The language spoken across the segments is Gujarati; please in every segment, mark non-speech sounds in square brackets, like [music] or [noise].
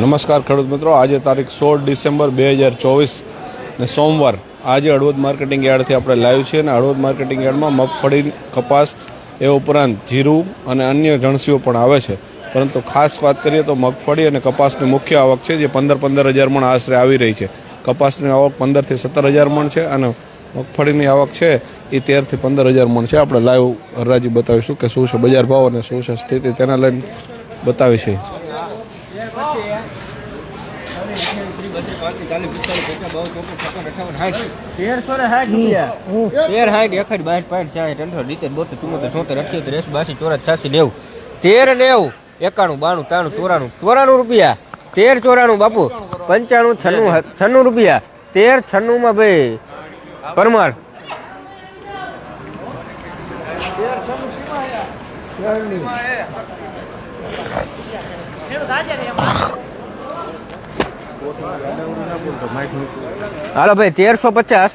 નમસ્કાર ખેડૂત મિત્રો. આજે તારીખ સોળ ડિસેમ્બર બે હજાર ચોવીસ ને સોમવાર. આજે હળવદ માર્કેટિંગ યાર્ડથી આપણે લાઈવ છીએ અને હળવદ માર્કેટિંગ યાર્ડમાં મગફળી, કપાસ એ ઉપરાંત જીરું અને અન્ય જણસીઓ પણ આવે છે. પરંતુ ખાસ વાત કરીએ તો મગફળી અને કપાસની મુખ્ય આવક છે જે પંદર પંદર હજાર મણ આશરે આવી રહી છે. કપાસની આવક પંદરથી સત્તર હજાર મણ છે અને મગફળીની આવક છે એ તેરથી પંદર હજાર મણ છે. આપણે લાઈવ હરાજી બતાવીશું કે શું છે બજાર ભાવ અને શું છે સ્થિતિ તેના લઈને બતાવી છે તેરસો ને સાઠ રૂપિયા. તેર સાઠ ચાર ત્રણસો રીતેર બોતેર ચુમ્મોતેર છોતેર અઠ્યોતેર એસી બાસી ચોરાસ છ્યાસી નેવું. તેર નેવું એકાણું બાણું ત્રાણું ચોરાણું. ચોરાણું રૂપિયા. તેર ચોરાણું બાપુ. પંચાણું છન્નું છન્નું રૂપિયા. તેર છન્નું માં ભાઈ પરમાર. હાલો ભાઈ તેરસો પચાસ.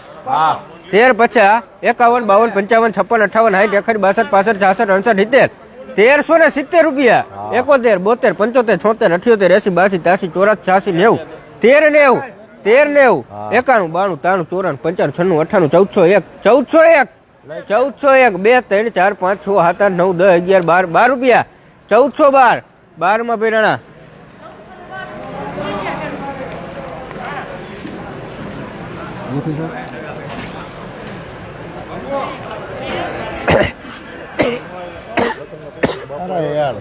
તેર પચાસ એકાવન બાવન પંચાવન છપ્પન અઠાવન સાઠ એકડ બાસઠ પાસઠ છાસઠ અડસઠ સિત્તેર. તેરસો ને સિત્તેર રૂપિયા. એકોતેર બોતેર પંચોતેર છોતેર અઠ્યોતેર એસી બાસી ત્યાસી ચોરાસ છ્યાસી નેવું. તેર નેવું. તેર નેવું. એકાણું બાણું ત્રાણું ચોરાણું પંચાણું છન્નું અઠાણું ચૌદસો એક. ચૌદસો એક. ચૌદસો એક. બે ત્રણ ચાર પાંચ છ સાત આઠ નવ દસ અગિયાર બાર બાર રૂપિયા. ચૌદસો બાર. બારમાં ભાઈ રાણા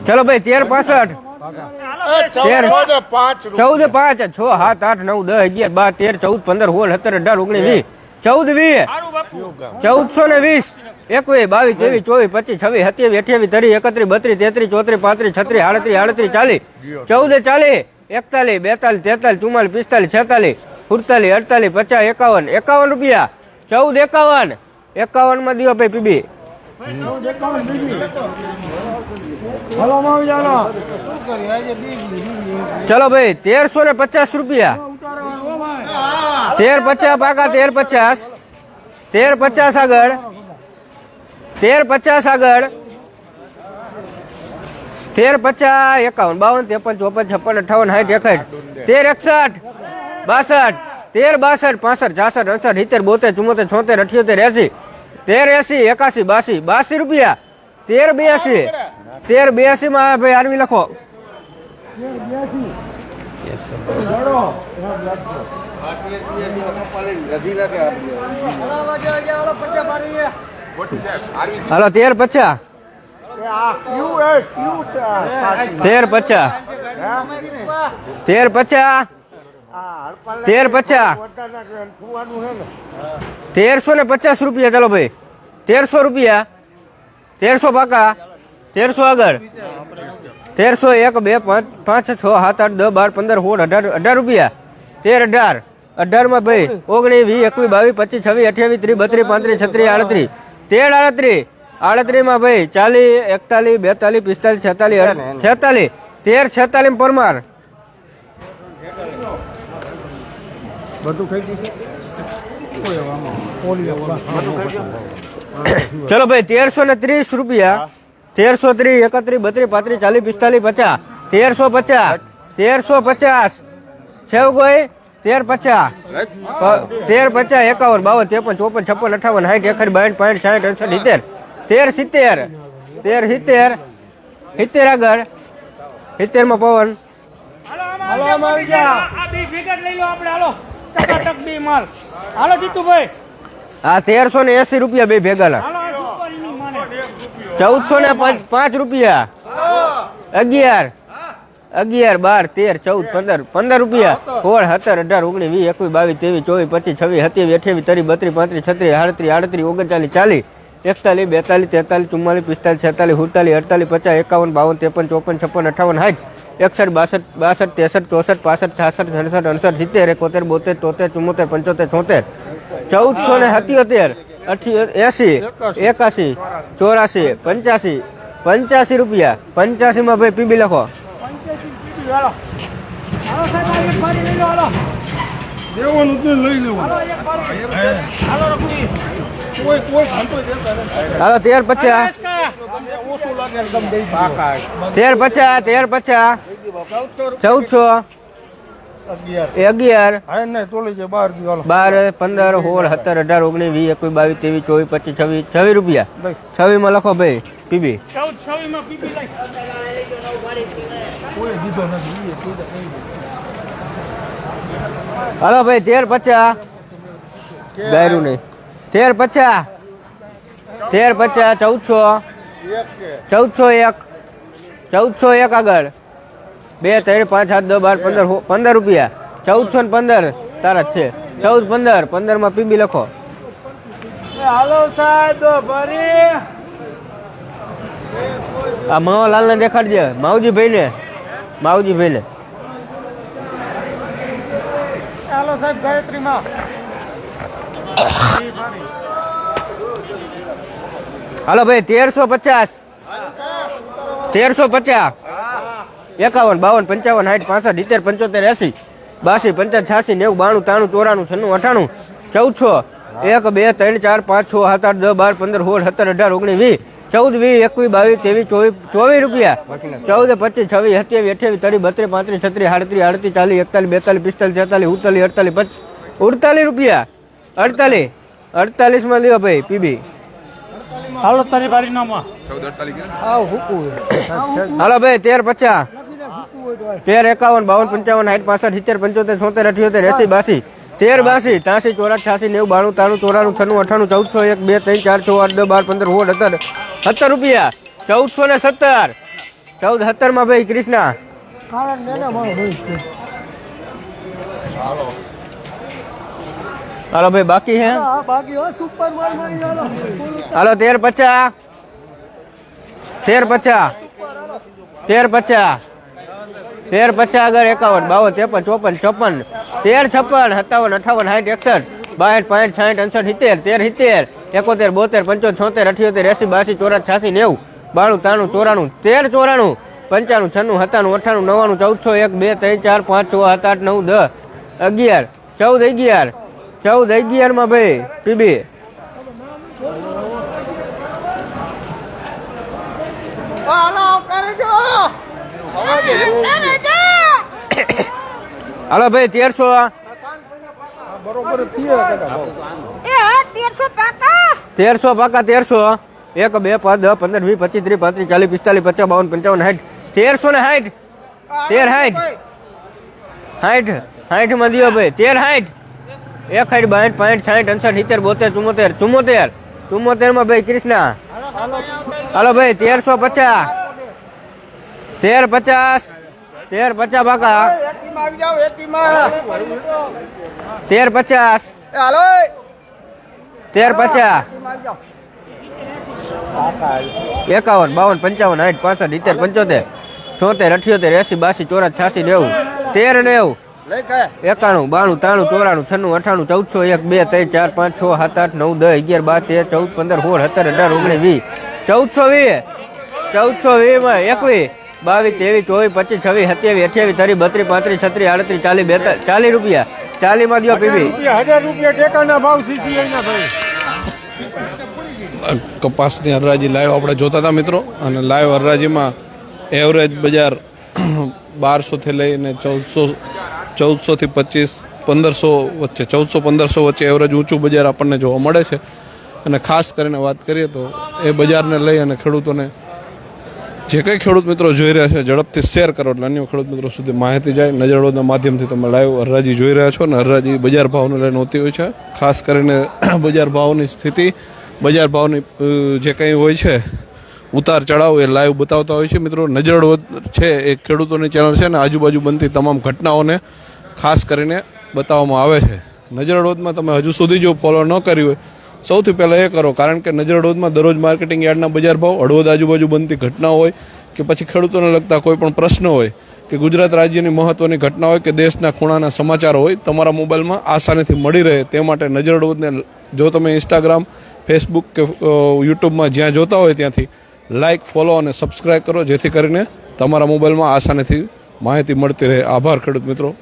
ચલો ભાઈ તેર પાસઠ. તેર. ચૌદ પાંચ છ સાત આઠ નવ દસ અગિયાર બાર તેર ચૌદ પંદર સોળ સત્તર અઢાર ઓગણીસ વીસ. ચૌદ વીસ. ચૌદસો ને વીસ. એકવીસ બાવીસ ત્રેવીસ ચોવીસ પચીસ છવ્વીસ સત્યાવીસ અઠ્યાવીસ ત્રીસ એકત્રીસ બત્રીસ તેત્રીસ ચોત્રીસ પાંત્રીસ છત્રીસ આડત્રીસ આડત્રીસ ચાલીસ. ચૌદ ચાલીસ એકતાલીસ બેતાલીસ તેતાલીસ ચુમ્માલીસ પિસ્તાલીસ છેતાલીસ. સુડતાલીસ, અડતાલીસ, પચાસ, એકાવન. એકાવન રૂપિયા. ચૌદ, એકાવન. એકાવનમાં દિયો ભાઈ પીબી. ચલો ભાઈ, તેરસો ને પચાસ રૂપિયા. તેર પચાસ પાકા તેર પચાસ. તેર પચાસ આગળ. તેર પચાસ આગળ. તેર પચાસ, એકાવન, બાવન, ત્રેપન, ચોપન, છપ્પન, અઠાવન, સાઠ, એકસઠ. તેર એકસઠ. બાસઠ, તેર, બાસઠ, પાસઠ, છાસઠ, અડસઠ, સિત્તેર, બોતેર ચુમ્મોતેર છોતેર, અઠ્યોતેર એસી તેર એસી એકાસી બાસી બાસી રૂપિયા. તેર બ્યાસી તેર બ્યાસી માં ભાઈ, આરવી લખો. હાલો, તેર પચાસ તેર પચાસ તેર પચાસ તેર પચાસ. તેરસો ને પચાસ રૂપિયા, ચાલો ભાઈ. તેરસો રૂપિયા. તેરસો પાકા. તેરસો આગળ. તેરસો એક, બે, પાંચ પાંચ, છ, સાત, આઠ, દસ, બાર, પંદર, સોળ, અઢાર અઢાર રૂપિયા. તેર, અઢાર. અઢારમાં ભાઈ, ઓગણીસ, વીસ, એકવીસ, બાવીસ, પચીસ, છવ્વીસ, અઠ્યાવીસ, ત્રીસ, બત્રીસ, પાંત્રીસ, છત્રીસ, આડત્રીસ. તેર આડત્રીસ. આડત્રીસમાં ભાઈ, ચાલીસ, એકતાલીસ, બેતાલીસ, પિસ્તાલીસ, છેતાલીસ છેતાલીસ. તેર છેતાલીસ પરમાર. ચલો ભાઈ તેરસો ને ત્રીસ રૂપિયા તેરસો ત્રીસ એકત્રીસ બત્રીસ પાંત્રીસ ચાલીસ પિસ્તાલીસ પચાસ. તેરસો પચાસ તેરસો પચાસ. છે કોઈ તેર પચાસ. તેર પચાસ એકાવન બાવન ત્રેપન ચોપન છપ્પન અઠાવન સાઠ એકડ બાઠ પાંઠ સાઠ અડસઠ સિત્તેર. તેર સિત્તેર. તેર સિત્તેર. સિત્તેર આગળ. સિત્તેરમાં પવન. હાલો આવી જા આ બે ફિગર લઈ લો આપણે હાલો. ટકાટક બે માલ. હાલો જીતુભાઈ. આ તેરસો ને એસી રૂપિયા બે માને. ચૌદસો ને પાંચ- પાંચ રૂપિયા. અગિયાર. અગિયાર બાર તેર ચૌદ પંદર. પંદર રૂપિયા. સોળ સત્તર અઢાર ઓગણીસ વીસ એકવીસ બાવીસ ત્રેવીસ ચોવીસ પચીસ છવ્વીસ સત્યાવીસ અઠ્યાવીસ ત્રીસ બત્રીસ પાંત્રીસ છત્રીસ આડત્રીસ આડત્રીસ ઓગણચાલીસ ચાલીસ એકતાલીસ બેતાલીસ તેતાલીસ ચુમ્માલીસ પિસ્તાલીસ છેતાલીસ સુડતાલીસ અડતાલીસ પચાસ એકાવન બાવન ત્રેપન ચોપન છપ્પન અઠાવન સાઠ. એકસઠ, બાસઠ બાસઠ, ત્રેસઠ, ચોસઠ, પાસઠ, છાસઠ, સડસઠ, અડસઠ, સિત્તેર, એકોતેર, બોતેર, તોતેર ચુમ્મોતેર પંચોતેર છોતેર ચૌદસો ને સત્યોતેર એસી, એકાસી, ચોરાસી, પંચ્યાસી પંચ્યાસી રૂપિયા. પંચ્યાસી માં ભાઈ પીબી લખો. હાલો તેર પચાસ તેર પચાસ તેર પચાસ. ચૌદસો. અગિયાર. બાર પંદર સોળ સત્તર અઢાર ઓગણીસ વીસ એકવીસ બાવીસ ત્રેવીસ ચોવીસ પચીસ છવ્વીસ છવ્વીસ રૂપિયા. ભાઈ છવ્વીસમાં લખો ભાઈ પીબી. હાલો ભાઈ તેર પચાસ. ગાયરું નહીં. તેર પચાસ. તેર પચાસ ચૌદસો. ચૌદસો એક. ચૌદસો એક આગળ. બે ત્રણ પાંચ સાત દસ બાર પંદર પંદર રૂપિયા. ચૌદસો ને પંદર. તારા છે. ચૌદ પંદર. પંદરમાં પીબી લખો. હાલો સાહેબ ભરી. આ માવાલાલ ને દેખાડજે. માવજી ભાઈ ને માવજી ભાઈ ને હાલો સાહેબ ગાયત્રી માં હાલો ભાઈ, તેરસો પચાસ. તેરસો પચાસ. એકાવન, બાવન, પંચાવન, સાઠ, પાસઠ ઇતેર પંચોતેર, એસી, બાસી, પંચાવન, છ્યાસી, નેવું, બાણું, ત્રાણું, ચોરાણું, છન્નું, અઠાણું છ એક, બે, ત્રણ, ચાર, પાંચ, છ, સાત, આઠ, દસ, બાર, પંદર, સોળ, સત્તર, અઢાર, ઓગણીસ, વીસ, ચૌદ, વીસ, એકવીસ, બાવીસ, ત્રેવીસ, ચોવીસ ચોવીસ રૂપિયા. ચૌદ, પચીસ, છવ્વીસ, સત્યાવીસ, અઠ્યાવીસ, ત્રીસ, બત્રીસ, પાંત્રીસ, છત્રીસ આડત્રીસ આડત્રીસ ચાલીસ, એકતાલીસ, બેતાલીસ, પિસ્તાલીસ, છેતાલીસ, ઉડતાલીસ, અડતાલીસ, પચ, ઉડતાલીસ રૂપિયા. અડતાલીસ. અડતાલીસમાં લ્યો ભાઈ, પીબી. હાલો તારી બારી નામાં હાલો ભાઈ તેર પચાસ. તેર એકાવન બાવન પંચાવન સાઠ પાસઠ સિત્તેર પંચોતેર છોતેર અઠ્યોતેર એસી બાસી. તેર બાસી ત્યાંસી ચોરા છ્યાસી નેવું બાણું ત્રાણું ચોરાણું છન્નું અઠાણું ચૌદસો એક બે ત્રણ ચાર છ આઠ દસ બાર પંદર સોળ સત્તર સત્તર રૂપિયા. ચૌદસો ને સત્તર. ચૌદ સત્તરમાં ભાઈ કૃષ્ણા કારણ મેને મારો ભાઈ છે હાલો ભાઈ બાકી હે? હાલો. તેર પચાસ. તેર પચાસ. તેર પચાસ. તેર પચાસ આગળ એકાવન બાવન ત્રેપન ચોપન ચોપન તેર છપ્પન સત્તાવન અઠાવન સાઠ એકસઠ. બાસઠ પાંઠ સાઠ અડસઠ સિત્તેર તેર સિત્તેર. એકોતેર બોતેર પંચોતેર છોતેર અઠ્યોતેર એસી બાસી ચોરાટ છ્યાસી નેવું. બાણું ત્રાણું ચોરાણું તેર ચોરાણું. પંચાણું છન્નું સત્તાણું અઠાણું નવ્વાણું ચૌદસો એક બે ત્રણ ચાર પાંચ છ સાત આઠ નવ દસ અગિયાર ચૌદ અગિયાર. ચૌદ અગિયારમાં ભાઈ પીબી. હાલો ભાઈ તેરસો બરોબર તેરસો પાકા. તેરસો એક બે પાંચ દસ પંદર વીસ પચીસ ત્રીસ પાંત્રીસ ચાલીસ પિસ્તાલીસ પચાસ બાવન પંચાવન સાઠ તેરસો ને સાઠ તેર સાઠ સાઠ સાઠમાં દિયો ભાઈ તેર સાઠ એક સાઠ બાઠ પાંઠ, સાઠ, અડસઠ, સિત્તેર, બોતેર, ચુમ્મોતેર ચુમ્મોતેર. ચુમ્મોતેરમાં ભાઈ કૃષ્ણા. હાલો ભાઈ, તેરસો પચાસ. તેર પચાસ. તેર પચાસ એટીમાં તેર પચાસ. તેર પચાસ. એકાવન, બાવન, પંચાવન સાઠ પાસઠ, સિત્તેર, પંચોતેર, છોતેર, અઠ્યોતેર, એસી, બાસી ચોરાસ છ્યાસી, નેવું, તેર નેવું. એકાણું બાણું ત્રાણું ચોરાણું છન્નું અઠાણું ચૌદસો એક બે ત્રણ ચાર પાંચ છ સાત આઠ નવ દસ અગિયાર બાર તેર ચૌદ પંદર સોળ સત્તર અઢાર ઓગણીસ વીસ. ચૌદસો વીસ. ચૌદસો વીસમાં એકવીસ. બાવીસ ત્રેવીસ ચોવીસ પચીસ છવ્વીસ સત્યાવીસ અઠ્યાવીસ ત્રીસ બત્રીસ પાંત્રીસ છત્રીસ આડત્રીસ ચાલીસ બેતાલીસ ચાલીસ રૂપિયા. ચાલીસમાં દો પીવી. હજાર રૂપિયા ટેકાના ભાવ સીસી ના ભાઈ. કપાસની હરરાજી લાઈવ આપણે જોતા હતા મિત્રો. અને લાઈવ હરરાજીમાં એવરેજ બજાર બારસોથી લઈને ચૌદસો ચૌદસોથી પચીસ, પંદરસો વચ્ચે, ચૌદસો, પંદરસો વચ્ચે એવરેજ ઊંચું બજાર આપણને જોવા મળે છે. અને ખાસ કરીને વાત કરીએ તો એ બજારને લઈ અને ખેડૂતોને જે કંઈ ખેડૂત મિત્રો જોઈ રહ્યા છે, ઝડપથી શેર કરો એટલે અન્ય ખેડૂત મિત્રો સુધી માહિતી જાય. નજરડોના માધ્યમથી તમે લાઈવ હરરાજી જોઈ રહ્યા છો અને હરાજી બજાર ભાવને લઈને હોતી હોય છે. ખાસ કરીને [clears throat] બજાર ભાવની સ્થિતિ, બજાર ભાવની જે કંઈ હોય છે ઉતાર ચઢાવ એ લાઈવ બતાવતા હોય છે. મિત્રો નજરડો છે એ ખેડૂતોની ચેનલ છે ને આજુબાજુ બનતી તમામ ઘટનાઓને ખાસ કરીને બતાવવામાં આવે છે. નજરડોદમાં તમે હજુ સુધી જો ફોલો ન કર્યું હોય, સૌથી પહેલાં એ કરો, કારણ કે નજરડોદમાં દરરોજ માર્કેટિંગ યાર્ડના બજાર ભાવ, હળવદ આજુબાજુ બનતી ઘટના હોય કે પછી ખેડૂતોને લગતા કોઈ પણ પ્રશ્ન હોય કે ગુજરાત રાજ્યની મહત્ત્વની ઘટના હોય કે દેશના ખૂણાના સમાચારો હોય, તમારા મોબાઈલમાં આસાનીથી મળી રહે. તે માટે નજરડોદને જો તમે ઇન્સ્ટાગ્રામ ફેસબુક કે યુટ્યુબમાં જ્યાં જોતા હોય ત્યાંથી લાઇક ફોલો અને સબસ્ક્રાઇબ કરો, જેથી કરીને તમારા મોબાઈલમાં આસાનીથી માહિતી મળતી રહે. આભાર, ખેડૂત મિત્રો.